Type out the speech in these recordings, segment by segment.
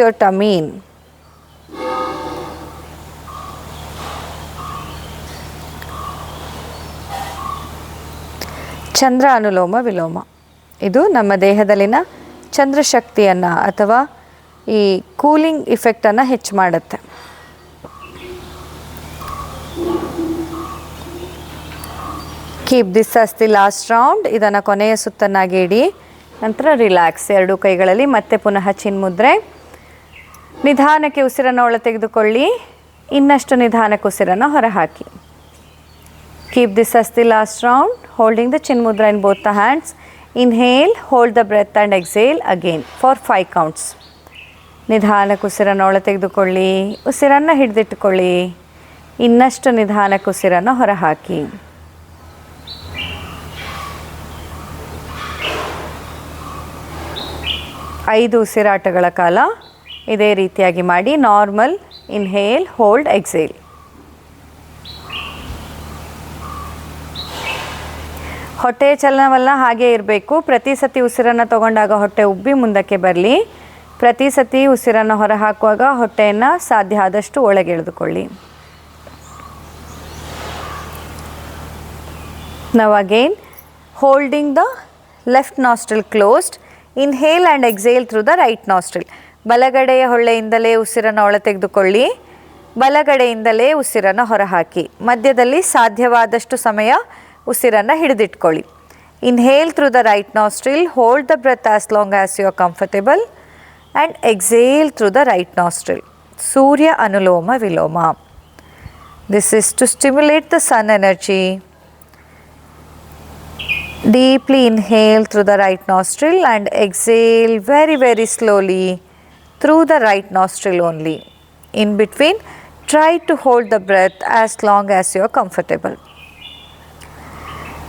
your tummy. ಚಂದ್ರ ಅನುಲೋಮ ವಿಲೋಮ ಇದು ನಮ್ಮ ದೇಹದಲ್ಲಿನ ಚಂದ್ರಶಕ್ತಿಯನ್ನು ಅಥವಾ ಈ ಕೂಲಿಂಗ್ ಇಫೆಕ್ಟನ್ನು ಹೆಚ್ಚು ಮಾಡುತ್ತೆ. Keep this as the last round ಇದನ್ನು ಕೊನೆಯ ಸುತ್ತನ್ನಾಗಿ ಇಡಿ. ನಂತರ ರಿಲ್ಯಾಕ್ಸ್ ಎರಡು ಕೈಗಳಲ್ಲಿ ಮತ್ತೆ ಪುನಃ ಚಿನ್ಮುದ್ರೆ. ನಿಧಾನಕ್ಕೆ ಉಸಿರನ್ನು ಒಳ ತೆಗೆದುಕೊಳ್ಳಿ. ಇನ್ನಷ್ಟು ನಿಧಾನಕ್ಕೆ ಉಸಿರನ್ನು ಹೊರಹಾಕಿ. Keep this as the last round holding the chin mudra in both the hands inhale hold the breath and exhale again for five counts ನಿಧಾನಕ್ಕೆ ಉಸಿರನ್ನು ಒಳ ತೆಗೆದುಕೊಳ್ಳಿ. ಉಸಿರನ್ನು ಹಿಡಿದಿಟ್ಟುಕೊಳ್ಳಿ. ಇನ್ನಷ್ಟು ನಿಧಾನಕ್ಕೆ ಉಸಿರನ್ನು ಹೊರಹಾಕಿ. ಐದು ಉಸಿರಾಟಗಳ ಕಾಲ. ಇದೇ ರೀತಿಯಾಗಿ ಮಾಡಿ ನಾರ್ಮಲ್ ಇನ್ಹೇಲ್ ಹೋಲ್ಡ್ ಎಕ್ಸೇಲ್ ಹೊಟ್ಟೆ ಚಲನವಲ್ಲ ಹಾಗೆ ಇರಬೇಕು. ಪ್ರತಿ ಸತಿ ಉಸಿರನ್ನು ತಗೊಂಡಾಗ ಹೊಟ್ಟೆ ಉಬ್ಬಿ ಮುಂದಕ್ಕೆ ಬರಲಿ. ಪ್ರತಿ ಸತಿ ಉಸಿರನ್ನು ಹೊರಹಾಕುವಾಗ ಹೊಟ್ಟೆಯನ್ನು ಸಾಧ್ಯ ಆದಷ್ಟು ಒಳಗೆ ಎಳೆದುಕೊಳ್ಳಿ. ನಾವು again holding the left nostril closed inhale and exhale through the right nostril ಬಲಗಡೆಯ ಹೊಳ್ಳೆಯಿಂದಲೇ ಉಸಿರನ್ನು ಒಳ ತೆಗೆದುಕೊಳ್ಳಿ ಬಲಗಡೆಯಿಂದಲೇ ಉಸಿರನ್ನು ಹೊರಹಾಕಿ. ಮಧ್ಯದಲ್ಲಿ ಸಾಧ್ಯವಾದಷ್ಟು ಸಮಯ ಉಸಿರನ್ನು ಹಿಡಿದಿಟ್ಕೊಳ್ಳಿ. Inhale through the right nostril hold the breath as long as you are comfortable and exhale through the right nostril Surya Anuloma Viloma this is to stimulate the sun energy Deeply inhale through the right nostril and exhale very, very slowly. Through the right nostril only. In between, try to hold the breath as long as you are comfortable.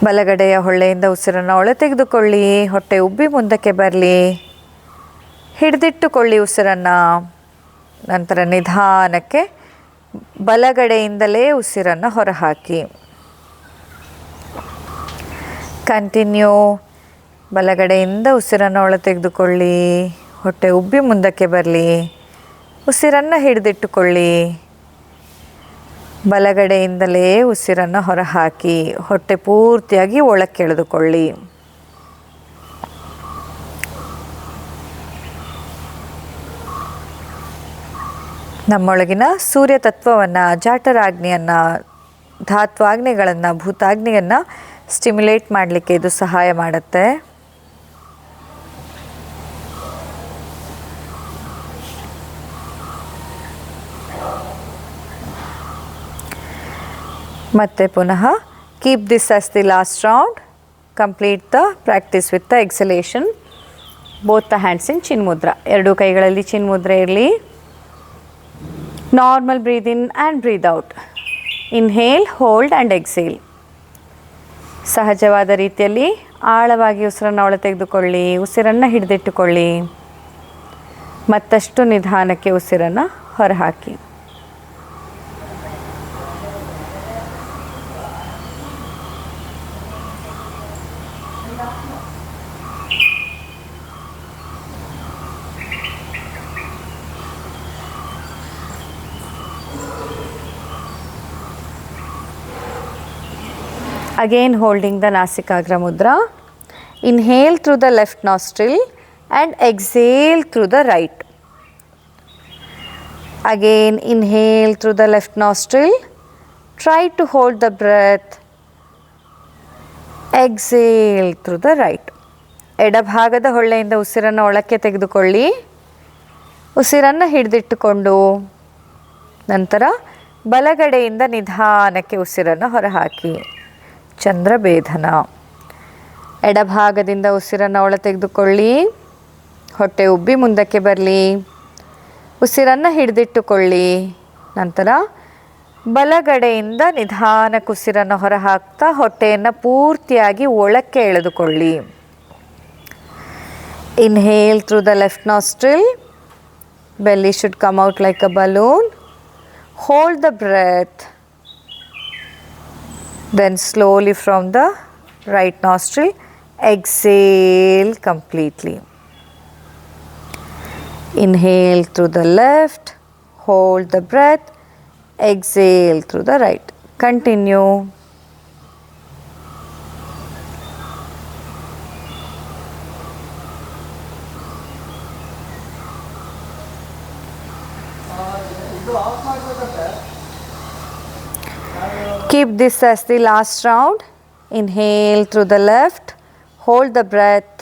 ಬಲಗಡೆಯ ಹೊಳ್ಳೆಯಿಂದ ಉಸಿರನ್ನು ಒಳ ತೆಗೆದುಕೊಳ್ಳಿ ಹೊಟ್ಟೆ ಉಬ್ಬಿ ಮುಂದಕ್ಕೆ ಬರಲಿ. ಹಿಡಿದಿಟ್ಟುಕೊಳ್ಳಿ ಉಸಿರನ್ನು. ನಂತರ ನಿಧಾನಕ್ಕೆ ಬಲಗಡೆಯಿಂದಲೇ ಉಸಿರನ್ನು ಹೊರಹಾಕಿ. ಕಂಟಿನ್ಯೂ ಬಲಗಡೆಯಿಂದ ಉಸಿರನ್ನು ಒಳ ತೆಗೆದುಕೊಳ್ಳಿ. ಹೊಟ್ಟೆ ಉಬ್ಬಿ ಮುಂದಕ್ಕೆ ಬರಲಿ. ಉಸಿರನ್ನು ಹಿಡಿದಿಟ್ಟುಕೊಳ್ಳಿ. ಬಲಗಡೆಯಿಂದಲೇ ಉಸಿರನ್ನು ಹೊರಹಾಕಿ, ಹೊಟ್ಟೆ ಪೂರ್ತಿಯಾಗಿ ಒಳಕ್ಕೆ ಎಳೆದುಕೊಳ್ಳಿ ನಮ್ಮೊಳಗಿನ ಸೂರ್ಯ ತತ್ವವನ್ನು ಜಾಠರಾಗ್ನಿಯನ್ನು ಧಾತ್ವಾಗ್ನಿಗಳನ್ನು ಭೂತಾಗ್ನಿಯನ್ನು ಸ್ಟಿಮ್ಯುಲೇಟ್ ಮಾಡಲಿಕ್ಕೆ ಇದು ಸಹಾಯ ಮಾಡುತ್ತೆ. ಮತ್ತೆ ಪುನಃ keep this as the last round complete the practice with the exhalation both the hands in chin mudra ಎರಡೂ ಕೈಗಳಲ್ಲಿ ಚಿನ್ ಮುದ್ರೆ ಇರಲಿ. Normal breathe in and breathe out inhale hold and exhale ಸಹಜವಾದ ರೀತಿಯಲ್ಲಿ ಆಳವಾಗಿ ಉಸಿರನ್ನು ಒಳ ತೆಗೆದುಕೊಳ್ಳಿ, ಉಸಿರನ್ನು ಹಿಡಿದಿಟ್ಟುಕೊಳ್ಳಿ. ಮತ್ತಷ್ಟು ನಿಧಾನಕ್ಕೆ ಉಸಿರನ್ನು ಹೊರಹಾಕಿ. Again holding the Nasikagra Mudra. Inhale through the left nostril and exhale through the right. Again inhale through the left nostril. Try to hold the breath. Exhale through the right. ಎಡಭಾಗದ ಹೊಳ್ಳೆಯಿಂದ ಉಸಿರನ್ನು ಒಳಕ್ಕೆ ತೆಗೆದುಕೊಳ್ಳಿ ಉಸಿರನ್ನು ಹಿಡಿದಿಟ್ಟುಕೊಂಡು ನಂತರ ಬಲಗಡೆಯಿಂದ ನಿಧಾನಕ್ಕೆ ಉಸಿರನ್ನು ಹೊರಹಾಕಿ ಚಂದ್ರಭೇದನ ಎಡಭಾಗದಿಂದ ಉಸಿರನ್ನು ಒಳ ತೆಗೆದುಕೊಳ್ಳಿ. ಹೊಟ್ಟೆ ಉಬ್ಬಿ ಮುಂದಕ್ಕೆ ಬರಲಿ. ಉಸಿರನ್ನು ಹಿಡಿದಿಟ್ಟುಕೊಳ್ಳಿ. ನಂತರ ಬಲಗಡೆಯಿಂದ ನಿಧಾನಕ್ಕೆ ಉಸಿರನ್ನು ಹೊರಹಾಕ್ತಾ ಹೊಟ್ಟೆಯನ್ನು ಪೂರ್ತಿಯಾಗಿ ಒಳಕ್ಕೆ ಎಳೆದುಕೊಳ್ಳಿ. Inhale through the left nostril belly should come out like a balloon hold the breath then slowly from the right nostril exhale completely Inhale through the left, hold the breath, exhale through the right. Continue. Keep this as the last round. Inhale through the left, hold the breath.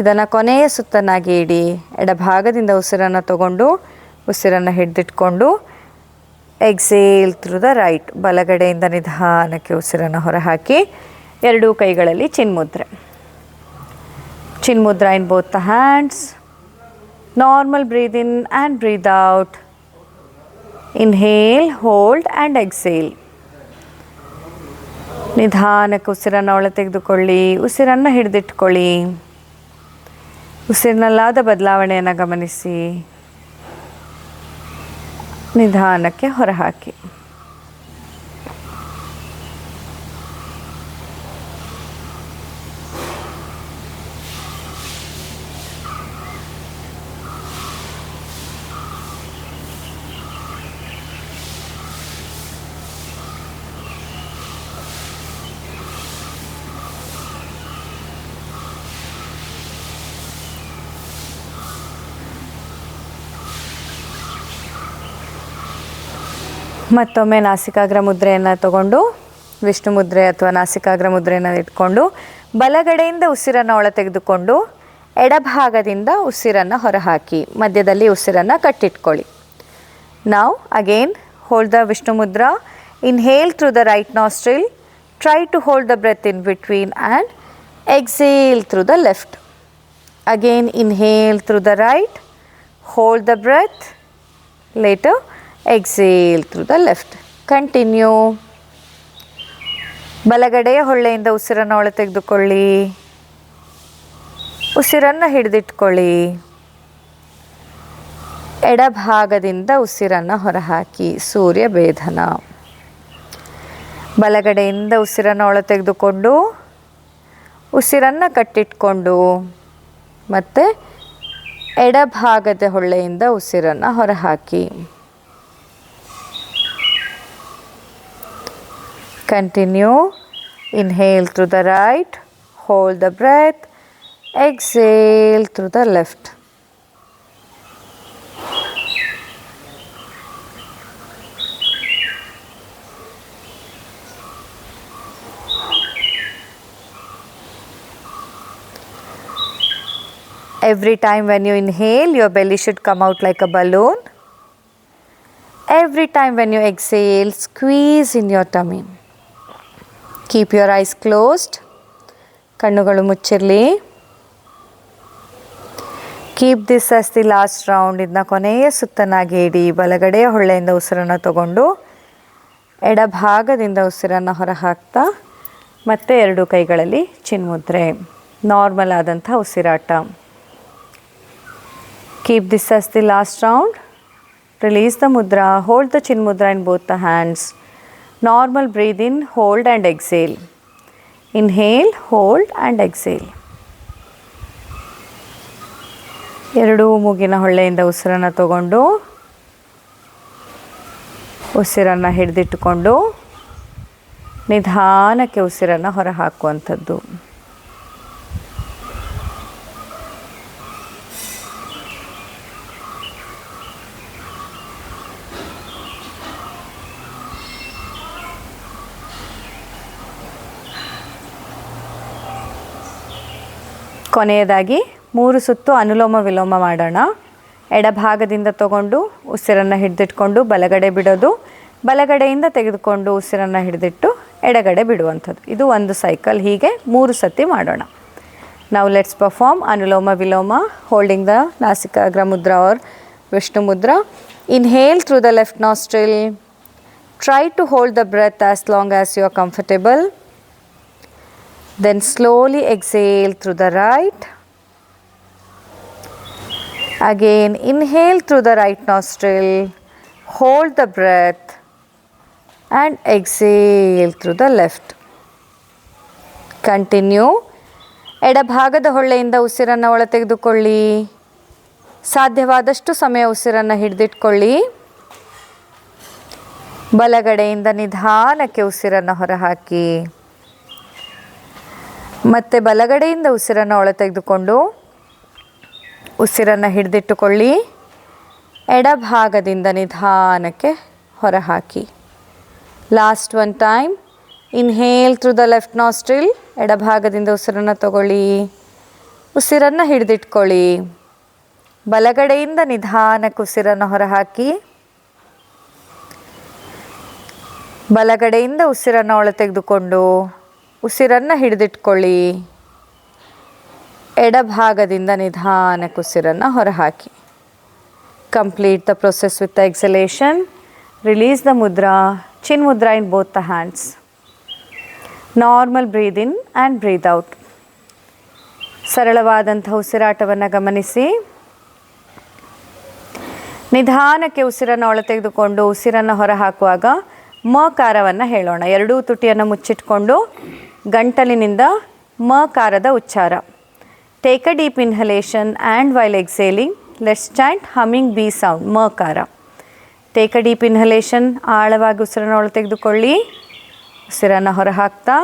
ಇದನ್ನು ಕೊನೆಯ ಸುತ್ತನಾಗಿ ಇಡಿ. ಎಡಭಾಗದಿಂದ ಉಸಿರನ್ನು ತಗೊಂಡು ಉಸಿರನ್ನು ಹಿಡಿದಿಟ್ಕೊಂಡು exhale through the right ಬಲಗಡೆಯಿಂದ ನಿಧಾನಕ್ಕೆ ಉಸಿರನ್ನು ಹೊರಹಾಕಿ ಎರಡೂ ಕೈಗಳಲ್ಲಿ ಚಿನ್ಮುದ್ರೆ. Chinmudra in both the hands normal breathe in and breathe out inhale hold and exhale ನಿಧಾನಕ್ಕೆ ಉಸಿರನ್ನು ಒಳ ತೆಗೆದುಕೊಳ್ಳಿ ಉಸಿರನ್ನು ಹಿಡಿದಿಟ್ಕೊಳ್ಳಿ. ಉಸಿರಿನಲ್ಲಾದ ಬದಲಾವಣೆಯನ್ನು ಗಮನಿಸಿ. ನಿಧಾನಕ್ಕೆ ಹೊರಹಾಕಿ. ಮತ್ತೊಮ್ಮೆ ನಾಸಿಕಾಗ್ರ ಮುದ್ರೆಯನ್ನು ತಗೊಂಡು, ವಿಷ್ಣು ಮುದ್ರೆ ಅಥವಾ ನಾಸಿಕಾಗ್ರ ಮುದ್ರೆಯನ್ನು ಇಟ್ಕೊಂಡು, ಬಲಗಡೆಯಿಂದ ಉಸಿರನ್ನು ಒಳ ತೆಗೆದುಕೊಂಡು, ಎಡಭಾಗದಿಂದ ಉಸಿರನ್ನು ಹೊರಹಾಕಿ, ಮಧ್ಯದಲ್ಲಿ ಉಸಿರನ್ನು ಕಟ್ಟಿಟ್ಕೊಳ್ಳಿ. ನಾವು again hold the Vishnu mudra inhale through the right nostril try to hold the breath in between and exhale through the left again inhale through the right hold the breath later exhale through the left continue ಬಲಗಡೆಯ ಹೊಳ್ಳೆಯಿಂದ ಉಸಿರನ್ನು ಒಳ ತೆಗೆದುಕೊಳ್ಳಿ. ಉಸಿರನ್ನು ಹಿಡಿದಿಟ್ಕೊಳ್ಳಿ. ಎಡಭಾಗದಿಂದ ಉಸಿರನ್ನು ಹೊರಹಾಕಿ. ಸೂರ್ಯ ಭೇದನ ಬಲಗಡೆಯಿಂದ ಉಸಿರನ್ನು ಒಳ ತೆಗೆದುಕೊಂಡು ಉಸಿರನ್ನು ಕಟ್ಟಿಟ್ಕೊಂಡು ಮತ್ತು ಎಡಭಾಗದ ಹೊಳ್ಳೆಯಿಂದ ಉಸಿರನ್ನು ಹೊರಹಾಕಿ. Continue. Inhale through the right, hold the breath, exhale through the left. Every time when you inhale, your belly should come out like a balloon. Every time when you exhale, squeeze in your tummy. Keep your eyes closed ಕಣ್ಣುಗಳು ಮುಚ್ಚಿರಲಿ keep this as the last round ಇದನ್ನ ಕೊನೆಯ ಸುತ್ತನಾಗಿ ಇಡಿ ಬಲಗಡೆಯ ಹೊಳ್ಳೆಯಿಂದ ಉಸಿರನ್ನು ತಗೊಂಡು ಎಡಭಾಗದಿಂದ ಉಸಿರನ್ನು ಹೊರಹಾಕ್ತಾ ಮತ್ತೆ ಎರಡು ಕೈಗಳಲ್ಲಿ ಚಿನ್ಮುದ್ರೆ ನಾರ್ಮಲ್ ಆದಂಥ ಉಸಿರಾಟ keep this as the last round release the mudra hold the chinmudra in both the hands. Normal breathe in, hold and exhale. Inhale, hold and exhale. ಎರಡೂ ಮೂಗಿನ ಹೊಳ್ಳೆಯಿಂದ ಉಸಿರನ್ನು ತಗೊಂಡು ಉಸಿರನ್ನು ಹಿಡಿದಿಟ್ಟುಕೊಂಡು ನಿಧಾನಕ್ಕೆ ಉಸಿರನ್ನು ಹೊರಹಾಕುವಂಥದ್ದು ಕೊನೆಯದಾಗಿ ಮೂರು ಸುತ್ತು ಅನುಲೋಮ ವಿಲೋಮ ಮಾಡೋಣ. ಎಡಭಾಗದಿಂದ ತಗೊಂಡು ಉಸಿರನ್ನು ಹಿಡಿದಿಟ್ಕೊಂಡು ಬಲಗಡೆ ಬಿಡೋದು. ಬಲಗಡೆಯಿಂದ ತೆಗೆದುಕೊಂಡು ಉಸಿರನ್ನು ಹಿಡಿದಿಟ್ಟು ಎಡಗಡೆ ಬಿಡುವಂಥದ್ದು. ಇದು ಒಂದು ಸೈಕಲ್. ಹೀಗೆ ಮೂರು ಸತಿ ಮಾಡೋಣ. ನಾವು let's perform anulom vilom. Holding the nasikagra mudra or Vishnu mudra. Inhale through the left nostril try to hold the breath as long as you are comfortable Then slowly exhale through the right. Again, inhale through the right nostril, hold the breath, and exhale through the left. Continue ಎಡಭಾಗದ ಹೊಳ್ಳೆಯಿಂದ ಉಸಿರನ್ನು ಒಳ ತೆಗೆದುಕೊಳ್ಳಿ ಸಾಧ್ಯವಾದಷ್ಟು ಸಮಯ ಉಸಿರನ್ನು ಹಿಡಿದಿಟ್ಕೊಳ್ಳಿ ಬಲಗಡೆಯಿಂದ ನಿಧಾನಕ್ಕೆ ಉಸಿರನ್ನು ಹೊರಹಾಕಿ ಮತ್ತೆ ಬಲಗಡೆಯಿಂದ ಉಸಿರನ್ನು ಒಳ ತೆಗೆದುಕೊಂಡು ಉಸಿರನ್ನು ಹಿಡಿದಿಟ್ಟುಕೊಳ್ಳಿ. ಎಡಭಾಗದಿಂದ ನಿಧಾನಕ್ಕೆ ಹೊರಹಾಕಿ. Last one time inhale through the left nostril ಎಡಭಾಗದಿಂದ ಉಸಿರನ್ನು ತಗೊಳ್ಳಿ. ಉಸಿರನ್ನು ಹಿಡಿದಿಟ್ಕೊಳ್ಳಿ. ಬಲಗಡೆಯಿಂದ ನಿಧಾನಕ್ಕೆ ಉಸಿರನ್ನು ಹೊರಹಾಕಿ. ಬಲಗಡೆಯಿಂದ ಉಸಿರನ್ನು ಒಳ ತೆಗೆದುಕೊಂಡು ಉಸಿರನ್ನು ಹಿಡಿದಿಟ್ಕೊಳ್ಳಿ. ಎಡಭಾಗದಿಂದ ನಿಧಾನಕ್ಕೆ ಉಸಿರನ್ನು ಹೊರಹಾಕಿ. Complete the process with the exhalation release the mudra chin mudra in both the hands normal breathe in and breathe out ಸರಳವಾದಂಥ ಉಸಿರಾಟವನ್ನು ಗಮನಿಸಿ. ನಿಧಾನಕ್ಕೆ ಉಸಿರನ್ನು ಒಳ ತೆಗೆದುಕೊಂಡು ಉಸಿರನ್ನು ಹೊರಹಾಕುವಾಗ ಮಕಾರವನ್ನು ಹೇಳೋಣ. ಎರಡೂ ತುಟಿಯನ್ನು ಮುಚ್ಚಿಟ್ಕೊಂಡು ಗಂಟಲಿನಿಂದ ಮಕಾರದ ಉಚ್ಚಾರ. Take a deep inhalation and while exhaling let's stand humming bee sound ಮಕಾರ take a deep inhalation ಆಳವಾಗಿ ಉಸಿರನ್ನು ಒಳ ತೆಗೆದುಕೊಳ್ಳಿ. ಉಸಿರನ್ನು ಹೊರಹಾಕ್ತಾ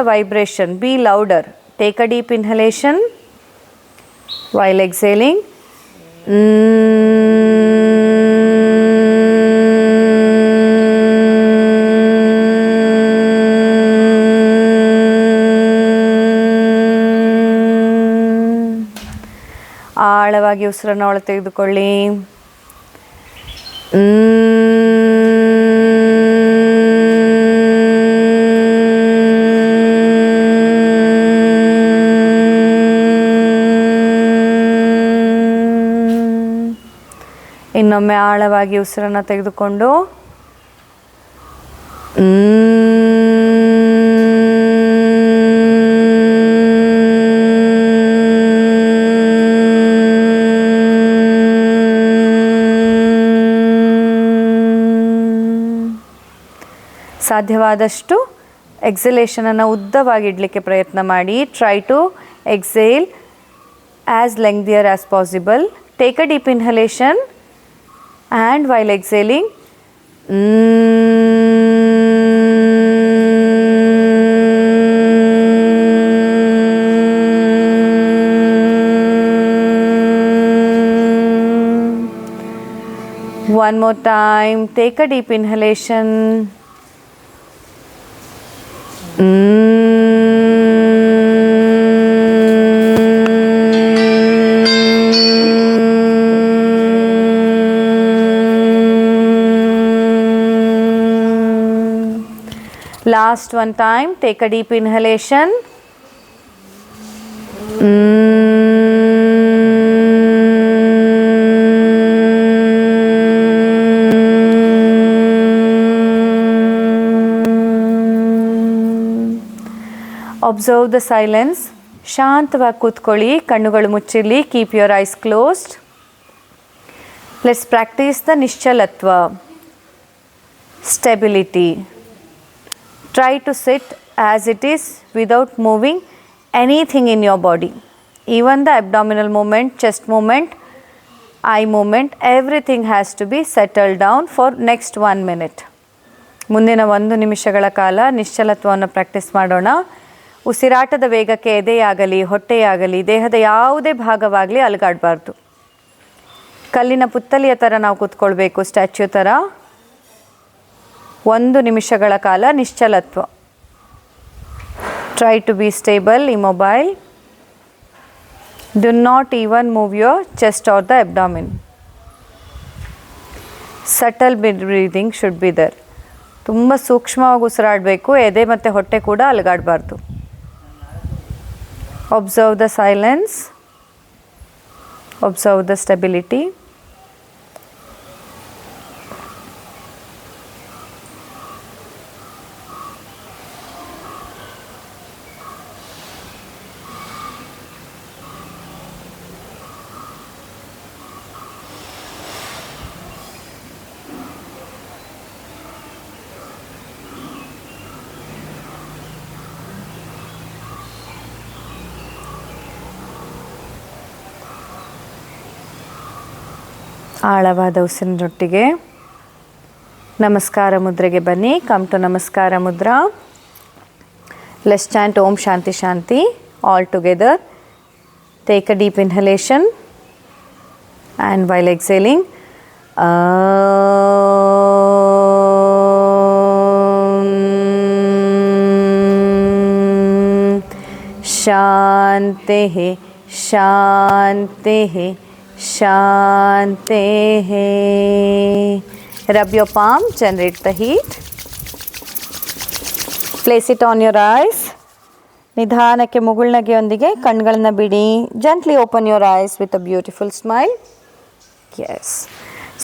the vibration, be louder. Take a deep inhalation while exhaling. ಆಳವಾಗಿ ಉಸಿರನ್ನು ಒಳ ತೆಗೆದುಕೊಳ್ಳಿ ಇನ್ನೊಮ್ಮೆ ಆಳವಾಗಿ ಉಸಿರನ್ನು ತೆಗೆದುಕೊಂಡು. ಸಾಧ್ಯವಾದಷ್ಟು ಎಕ್ಸಲೇಷನನ್ನು ಉದ್ದವಾಗಿ ಇಡಲಿಕ್ಕೆ ಪ್ರಯತ್ನ ಮಾಡಿ. Try to exhale as lengthier as possible take a deep inhalation and while exhaling one more time take a deep inhalation mm. Last one time, take a deep inhalation. Observe the silence ಶಾಂತವಾಗಿ ಕೂತ್ಕೊಳ್ಳಿ ಕಣ್ಣುಗಳು ಮುಚ್ಚಿರಲಿ keep your eyes closed let's practice the ನಿಶ್ಚಲತ್ವ stability try to sit as it is without moving anything in your body even the abdominal movement chest movement eye movement everything has to be settle down for next one minute ಮುಂದಿನ ಒಂದು ನಿಮಿಷಗಳ ಕಾಲ ನಿಶ್ಚಲತ್ವವನ್ನು practice ಮಾಡೋಣ. ಉಸಿರಾಟದ ವೇಗಕ್ಕೆ ಎದೆಯಾಗಲಿ, ಹೊಟ್ಟೆಯಾಗಲಿ, ದೇಹದ ಯಾವುದೇ ಭಾಗವಾಗಲಿ ಅಲುಗಾಡಬಾರ್ದು. ಕಲ್ಲಿನ ಪುತ್ತಲಿಯ ಥರ ನಾವು ಕೂತ್ಕೊಳ್ಬೇಕು ಸ್ಟ್ಯಾಚ್ಯೂ ಥರ ಒಂದು ನಿಮಿಷಗಳ ಕಾಲ ನಿಶ್ಚಲತ್ವ. Try to be stable immobile do not even move your chest or the abdomen subtle breathing should be there ತುಂಬ ಸೂಕ್ಷ್ಮವಾಗಿ ಉಸಿರಾಡಬೇಕು, ಎದೆ ಮತ್ತು ಹೊಟ್ಟೆ ಕೂಡ ಅಲುಗಾಡಬಾರ್ದು. Observe the silence observe the stability ಆಳವಾದ ಉಸಿರಿನ ರೊಟ್ಟಿಗೆ ನಮಸ್ಕಾರ ಮುದ್ರೆಗೆ ಬನ್ನಿ. Come to namaskara mudra. Let's chant Om shanti shanti all together take a deep inhalation and while exhaling shanti shanti shanti rub your palm generate the heat place it on your eyes ನಿಧಾನಕ್ಕೆ ಮುಗುಳ್ನಗೆಯೊಂದಿಗೆ ಕಣ್ಗಳನ್ನ ಬಿಡಿ. Gently open your eyes with a beautiful smile S